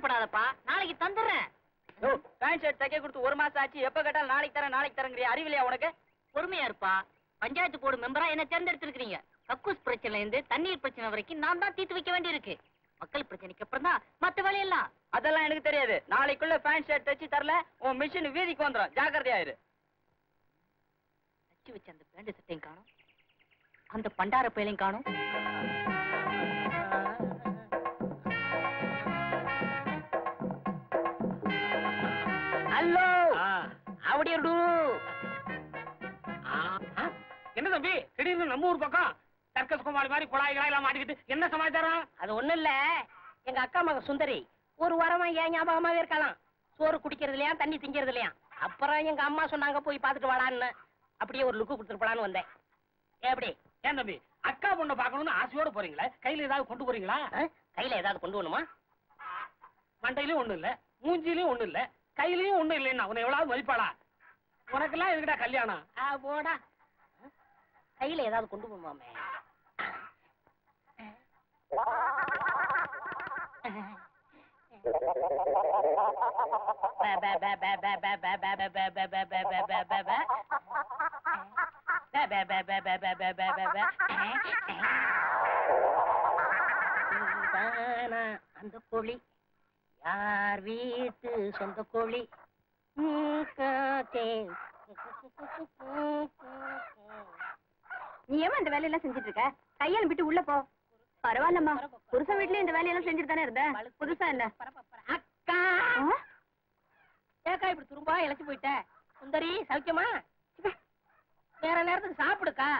அவசரப்படாதப்பா நாளைக்கு தந்துடுறேன். Pant shirt தைக்க கொடுத்து ஒரு மாசம் ஆச்சு. எப்ப கேட்டாலும் நாளைக்கு தரேன் நாளைக்கு தரேங்கிறிய அறிவிலையா உனக்கு? பொறுமையா இருப்பா. பஞ்சாயத்து போர்டு மெம்பரா என்ன தேர்ந்தெடுத்திருக்கீங்க கக்கூஸ் பிரச்சனைல இருந்து தண்ணீர் பிரச்சனை வரைக்கும் நான் தான் தீர்த்து வைக்க வேண்டியிருக்கு. மக்கள் பிரச்சனைக்கு அப்புறம் தான் மத்த வேலையெல்லாம். அதெல்லாம் எனக்கு தெரியாது. நாளைக்குள்ள பேண்ட் ஷர்ட் தைச்சு தரல உன் மிஷின் வீதிக்கு வந்துடும் ஜாக்கிரதையாயிரு. தச்சு வச்ச அந்த பேண்ட் சட்டையும் காணும். அந்த பண்டார பயலையும் காணும். அப்படியே என்ன தம்பி? திடீர்னு நம்ம ஊர் பக்கம் சர்க்கஸ் குமாரி மாதிரி குழாய் கிளாயெல்லாம் மாட்டிக்கிட்டு என்ன சமாச்சாரம்? அது ஒண்ணும் இல்ல. எங்க அக்கா மக சுந்தரி ஒரு வாரமா ஏன் ஞாபகமாவே இருக்கலாம்? சோறு குடிக்கிறது இல்லையா தண்ணி திங்கிறது இல்லையா அப்புறம் எங்க அம்மா சொன்னாங்க போய் பாத்துட்டு வாடான்னு. அப்படியே ஒரு லுக்கு கொடுத்துட்டு போலான்னு வந்தேன். எப்படி ஏன் தம்பி? அக்கா பொண்ணை பார்க்கணும்னு ஆசையோட போறீங்களா? கையில ஏதாவது கொண்டு போறீங்களா? கையில ஏதாவது கொண்டு வரணுமா? மண்டையிலயும் ஒண்ணு இல்ல மூஞ்சிலயும் ஒண்ணு இல்ல கையிலயும் ஒண்ணு இல்லைன்னா உன்னை எவ்வளவு மதிப்பாளா? உனக்கெல்லாம் எதுக்குடா கல்யாணம் ஆ, போடா கையில ஏதாவது கொண்டு போமாமே அந்த கோழி யார் வீட்டு சொந்த கோழி காத்தே. நீ ஏமா இந்த வேலையெல்லாம் செஞ்சுட்டு இருக்க கையால விட்டு உள்ள போ. பரவாயில்லம்மா. புருஷன் வீட்லயும் இந்த வேலையெல்லாம் செஞ்சுட்டு தானே இருந்த? புதுசா என்ன அக்கா? ஏக்கா இப்படி துரும்பா இழைச்சு போயிட்ட. சுந்தரி சௌக்கியமா? ச்சே, நேர நேரத்துக்கு சாப்பிடுக்கா?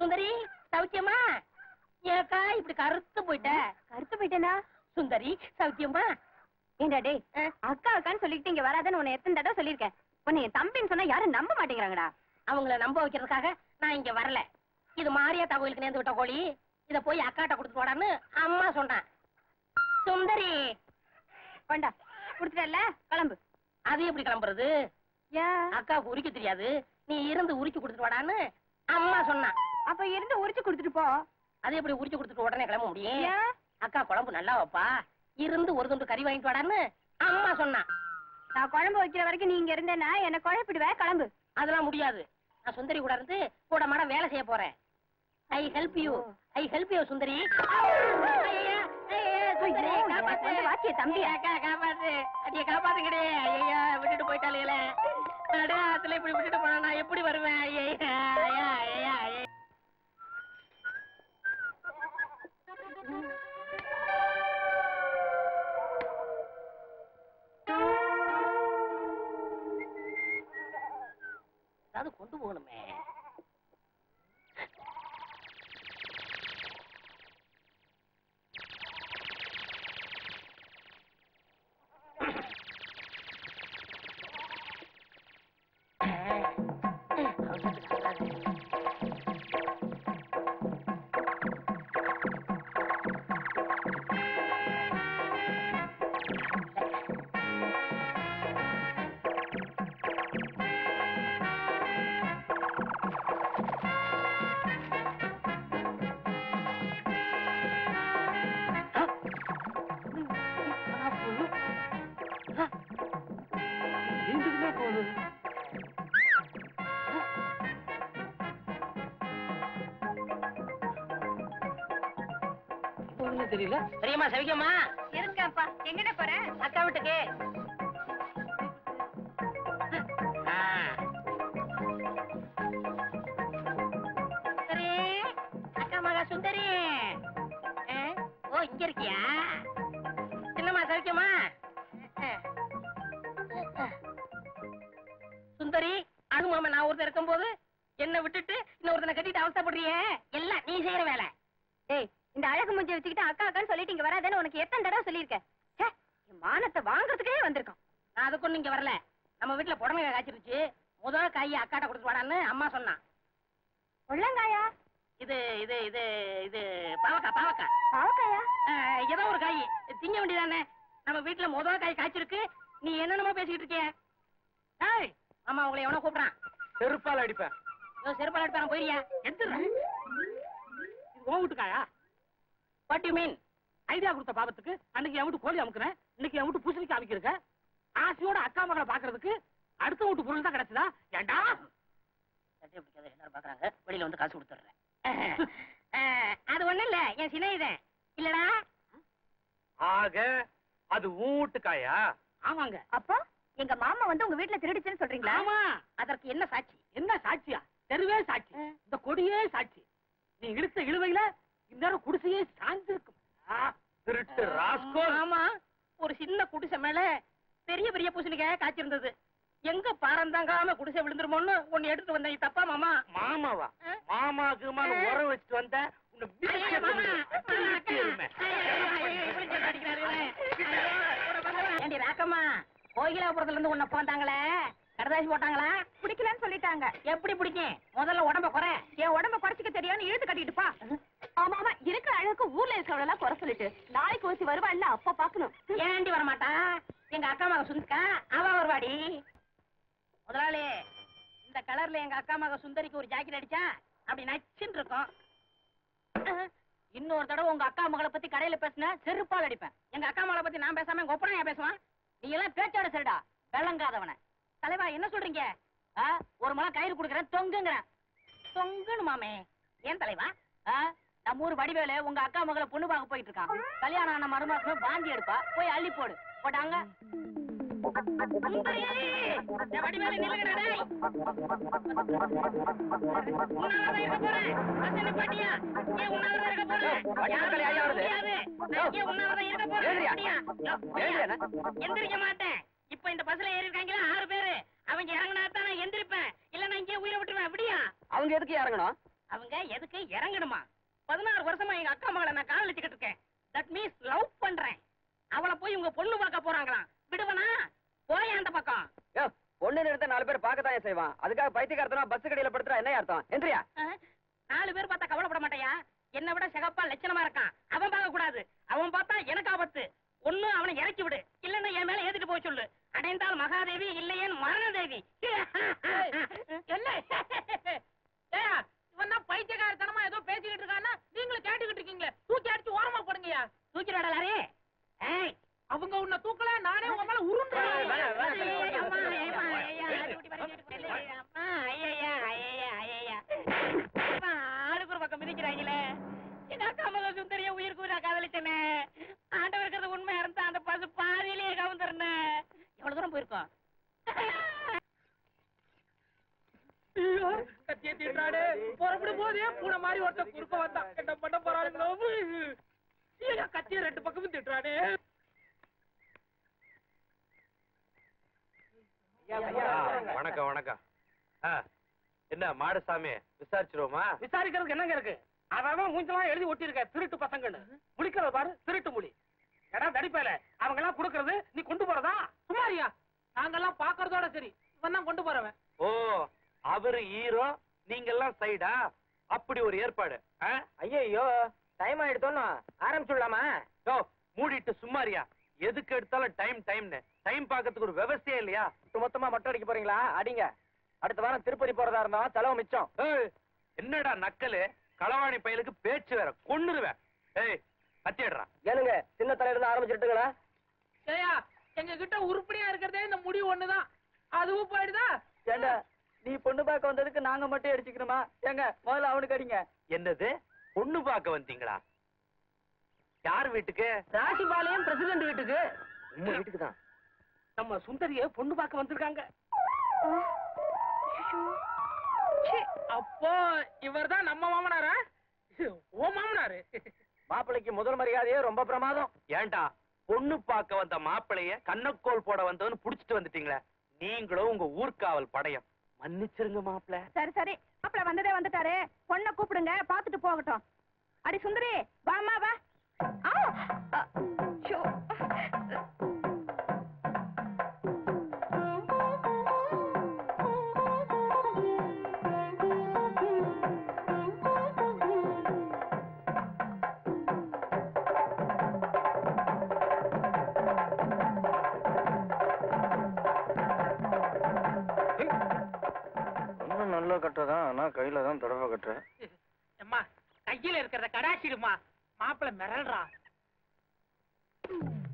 சுந்தரி சௌக்கியமா? ஏக்கா இப்படி கருத்து போயிட்ட. கருத்து போயிட்டேனா? சுந்தரி சௌக்கியமா? ஏண்டா டேய்? அக்கா அக்கான்னு சொல்லிட்டு இங்க வராதன்னு உன்னை எத்தனை தடவை சொல்லியிருக்கேன். உன்னை என் தம்பின்னு சொன்னா யாரும் நம்ப மாட்டேங்கிறாங்கடா. அவங்கள நம்ப வைக்கிறதுக்காக நான் இங்க வரல. இது மாரியாத்தா கோயிலுக்கு நேர்ந்து விட்ட கோழி. இத போய் அக்காட்ட கொடுத்துட்டு போடான்னு அம்மா சொன்னேன். சுந்தரி. கொண்டா. குடுத்துட்டல கிளம்பு. அது எப்படி கிளம்புறது? அக்காவுக்கு உரிக்க தெரியாது. நீ இருந்து உரிச்சு கொடுத்துட்டு வாடான்னு அம்மா சொன்னான். அப்ப இருந்து உரிச்சு கொடுத்துட்டு போ. அது எப்படி உரிச்சு கொடுத்துட்டு உடனே கிளம்ப முடியும்? அக்கா குழம்பு நல்லா வைப்பா. இருந்து ஒரு துண்டு கறி வாங்கிட்டு வாடான்னு அம்மா சொன்னான். நான் குழம்பு வைக்கிற வரைக்கும் நீ இங்க இருந்தேன்னா என்ன குழப்பிடுவ கிளம்பு. அதெல்லாம் முடியாது. நான் சுந்தரி கூட இருந்து கூட மாட வேலை செய்ய போறேன். I help you I help you Sundari. Sundari, ஐயோ, காப்பாத்து. காப்பாத்து. காப்பாத்துக்கடே ஐயா விட்டுட்டு போயிட்டாலே நடுத்துல இப்படி விட்டுட்டு போனா நான் எப்படி வருவேன்? ஐயா ஐயா ஐயா ஐயா கொண்டு போகணுமே. தெரியல. தெரியுமா சவிக்கம்மா. இருக்கேன்ப்பா. எங்கடா போற? அக்கா வீட்டுக்கு. சுந்தரி. அக்கா மகா சுந்தரி? ஓ இங்க இருக்கியா? என்னம்மா சவிக்கம்மா? சுந்தரி அனுமாம நான் ஒருத்தர் இருக்கும்போது என்ன விட்டுட்டு இன்னொருத்தனை கட்டிட்டு அவஸ்தைப்படுறியே? எல்லாம் நீ செய்யற வேலை. டேய் இந்த அழகு மூஞ்சி வச்சுக்கிட்டு அக்கா அக்கான்னு சொல்லிட்டு இங்க வராதேன்னு உனக்கு எத்தனை தடவை சொல்லியிருக்கேன்? மானத்தை வாங்குறதுக்கே வந்திருக்கான். நான் அதுக்கு இங்க வரல. நம்ம வீட்டுல புடமை காய்ச்சிருச்சு. முதல் காய் அக்காட்ட கொடுத்து வாடான்னு அம்மா சொன்னான். உள்ளங்காயா இது இது இது இது பாவக்கா பாவக்கா. பாவக்காயா? ஏதோ ஒரு காய். திங்க வேண்டியதானே? நம்ம வீட்டுல முதல் காய் காய்ச்சிருக்கு. நீ என்னென்னமோ பேசிக்கிட்டு இருக்கிய? ஏய்! அம்மா உங்களை எவனோ கூப்பிடுறான். செருப்பால் அடிப்பேன். செருப்பால் போயிரியா? எந்திரா. இது உன் வீட்டுக்காயா? வாட் யூ மீன் ஐடியா கொடுத்த பாவத்துக்கு அன்னைக்கு என் வீட்டு கோழி அமுக்குறேன் இன்னைக்கு என் வீட்டு பூசணிக்கு அமைக்கிறக்க ஆசையோட அக்கா மகளை பாக்குறதுக்கு அடுத்த வீட்டு பொருள் தான் கிடைச்சதா? ஏண்டா? எல்லாரும் பாக்குறாங்க. வெளியில வந்து காசு கொடுத்துட்றேன். அது ஒண்ணும் இல்ல. என் சிநேகிதன். இல்லடா. ஆக அது ஊட்டுக்காயா? ஆமாங்க. அப்போ எங்க மாமா வந்து உங்க வீட்டுல திருடிச்சுன்னு சொல்றீங்களா? ஆமா. அதற்கு என்ன சாட்சி? என்ன சாட்சியா? தெருவே சாட்சி. இந்த கொடியே சாட்சி. நீ இழுத்த இழுவையில இந்நேரம் குடிசையே சாய்ந்திருக்கும் திருட்டு ராஸ்கோல். ஆமா ஒரு சின்ன குடிசை மேல பெரிய பெரிய பூசணிக்காய காய்ச்சிருந்தது. எங்க பாரம் தாங்காம குடிசை விழுந்துருமோன்னு ஒன்னு எடுத்து வந்தேன். தப்பா மாமா? மாமாவா? மேல ஆ. உரம் வச்சுட்டு வந்த மாமா. ராக்கம்மா கோயிலாபுரத்துல இருந்து உன்னை போந்தாங்களே? கடதாசி போட்டாங்களா? பிடிக்கலன்னு சொல்லிட்டாங்க. எப்படி பிடிக்கும்? முதல்ல உடம்ப குறை. என் உடம்ப குறைச்சிக்க தெரியும்னு இழுத்து கட்டிட்டு பா. ஆமா ஆமா. இருக்கிற அழகுக்கு ஊர்ல இருக்கிறவள எல்லாம் குறை சொல்லிட்டு நாளைக்கு ஒருத்தி வருவா இல்ல அப்ப பாக்கணும் ஏண்டி வரமாட்டா? எங்க அக்கா மக சுந்திக்கா அவ வருவாடி. முதலாளி இந்த கலர்ல எங்க அக்கா மக சுந்தரிக்கு ஒரு ஜாக்கெட் அடிச்சா அப்படி நச்சுன்னு இருக்கும். இன்னொரு தடவை உங்க அக்கா மகளை பத்தி கடையில பேசின செருப்பால் அடிப்பேன். எங்க அக்கா மகளை பத்தி நான் பேசாம எங்க ஒப்பனா பேசுவான்? நீ எல்லாம் பேச்சாட சரிடா. விளங்காதவன. தலைவா என்ன சொல்றீங்க? ஒரு மலம் கயிறு கொடுக்குறேன் தொங்குங்கிறேன். மாமே. ஏன் தலைவா? நம்ம ஊர் வடிவேலு உங்க அக்கா மகளை பொண்ணு பார்க்க போயிட்டு இருக்கான். கல்யாணம் ஆன மறுமாசமே வாந்தி எடுப்பா போய் அள்ளி போடு. போட்டாங்க? வடிவேலு. உன்னாலதான் இருக்க மாட்டேன். இப்ப இந்த பஸ்ல ஏறி இருக்காங்களா ஆறு பேரு அவங்க இறங்கினா தான் நான் எந்திரிப்பேன். இல்ல நான் இங்கே உயிரை விட்டுருவேன். அப்படியா அவங்க எதுக்கு இறங்கணும்? அவங்க எதுக்கு இறங்கணுமா? பதினாறு வருஷமா எங்க அக்கா மகளை நான் காதலிச்சுக்கிட்டு இருக்கேன். தட் மீன்ஸ் லவ் பண்றேன். அவளை போய் உங்க பொண்ணு பார்க்க போறாங்களாம். விடுவனா? போய் அந்த பக்கம்? பொண்ணு நிறுத்த நாலு பேர் பார்க்கத்தான் செய்வான். அதுக்காக பைத்தியக்காரத்தனா பஸ் கடையில படுத்துறா என்ன அர்த்தம்? எந்திரியா? நாலு பேர் பார்த்தா கவலைப்பட மாட்டாயா? என்னை விட சிகப்பா லட்சணமா இருக்கான். அவன் பார்க்க கூடாது அவன் பார்த்தா எனக்கு ஆபத்து. ஒண்ணு அவனை இறக்கி விடு. இல்லன்னா என் மேல ஏத்திட்டு போய் சொல்லு. அடைந்தால் மகாதேவி இல்லையேன் மரணதேவி. என்ன? இவன் தான் பைத்தியக்காரத்தனமா ஏதோ பேசிக்கிட்டு இருக்கான்னா நீங்களும் கேட்டுக்கிட்டு இருக்கீங்களே. தூக்கி அடிச்சு ஓரமா போடுங்கயா தூக்கிடாடா அவங்க உன்னை தூக்கல நானே உன் மேல உருண்டுறேன் வேணாம், வேணாம். ஐயைய, அம்மா, ஐயம்மா, ஐயா, அடிபடி பறந்துட்டு போகுது. அம்மா, ஐயையா, ஐயையா, ஐயையா. அம்மா, ஆளுக்கு ஒரு பக்கம் மிதிக்கிறாங்களே. எங்க அக்கா மக சுந்தரிய உயிருக்கு உயிரா காதலிச்சேனே. ஆண்டவர் இருக்கிறது உண்மையா இருந்தா அந்த பசு பாதியிலேயே கவுந்துருனே. போயிருக்கோம் கத்திய தீட்டாடு புறப்படும் போதே பூனை மாதிரி ஒருத்தன் குறுக்க வந்தான் என்ன பண்ண போறானுங்களோ ஐயோ, கத்திய ரெண்டு பக்கமும் திட்டுறானே. வணக்கம் வணக்கம். என்ன மாடசாமி விசாரிச்சிருவோமா? விசாரிக்கிறதுக்கு என்னங்க இருக்கு? அவன் மூஞ்செல்லாம் எழுதி ஒட்டி இருக்க திருட்டு பசங்கன்னு. முழிக்கிறத பாரு திருட்டு முடி எடா தடிப்பேல. அவங்க எல்லாம் கொடுக்கறது நீ கொண்டு போறதா? சும்மாரியா நாங்கெல்லாம் பாக்குறதோட சரி. இவன் தான் கொண்டு போறவன். ஓ அவரு ஹீரோ நீங்க எல்லாம் சைடா? அப்படி ஒரு ஏற்பாடு? ஐயோ டைம் ஆயிடுத்தோன்னு ஆரம்பிச்சுடலாமா? யோ, மூடிட்டு சும்மாரியா எதுக்கு எடுத்தாலும் டைம் டைம்னு டைம் பார்க்கறதுக்கு ஒரு விவசாயம் இல்லையா? மொத்தமா மொட்டை அடிக்க போறீங்களா? அடிங்க. அடுத்த வாரம் திருப்பதி போறதா இருந்தா செலவு மிச்சம். ஏய், என்னடா நக்கலு? களவாணி பயலுக்கு பேச்சு வேற கொன்னுருவேன். ஏய் கத்திடுறான் ஏனுங்க சின்ன தலையில இருந்து ஆரம்பிச்சுட்டுங்களா எங்க கிட்ட உருப்படியா இருக்கிறதே இந்த முடிவு ஒண்ணுதான். அதுவும் போயிடுதா? ஏண்டா நீ பொண்ணு பார்க்க வந்ததுக்கு நாங்க மட்டும் அடிச்சுக்கணுமா ஏங்க முதல்ல அவனுக்கு அடிங்க. என்னது? பொண்ணு பார்க்க வந்தீங்களா? யார் வீட்டுக்கு? ராசிபாளையம் பிரசிடண்ட் வீட்டுக்கு. உங்க வீட்டுக்கு தான் நம்ம சுந்தரிய பொண்ணு பார்க்க வந்திருக்காங்க. அப்போ இவர்தான் நம்ம மாமனாரா? ஓ மாமனாரு. மாப்பிள்ளைக்கு முதல் மரியாதையே ரொம்ப பிரமாதம். ஏன்டா பொண்ணு பார்க்க வந்த மாப்பிளைய கண்ணக்கோல் போட வந்தவன்னு புடிச்சிட்டு வந்துட்டீங்களே. நீங்களும் உங்க ஊர்காவல் படையம். மன்னிச்சிருங்க மாப்பிள. சரி சரி. மாப்பிள வந்ததே வந்துட்டாரு. பொண்ணை கூப்பிடுங்க பாத்துட்டு போகட்டும். அடி சுந்தரி வாமா வா. நான் கையில தான் தடவை கட்டுறேன். அம்மா கையில இருக்கிறத கடாசிடுமா? மாப்பிள்ள மிரல்றா.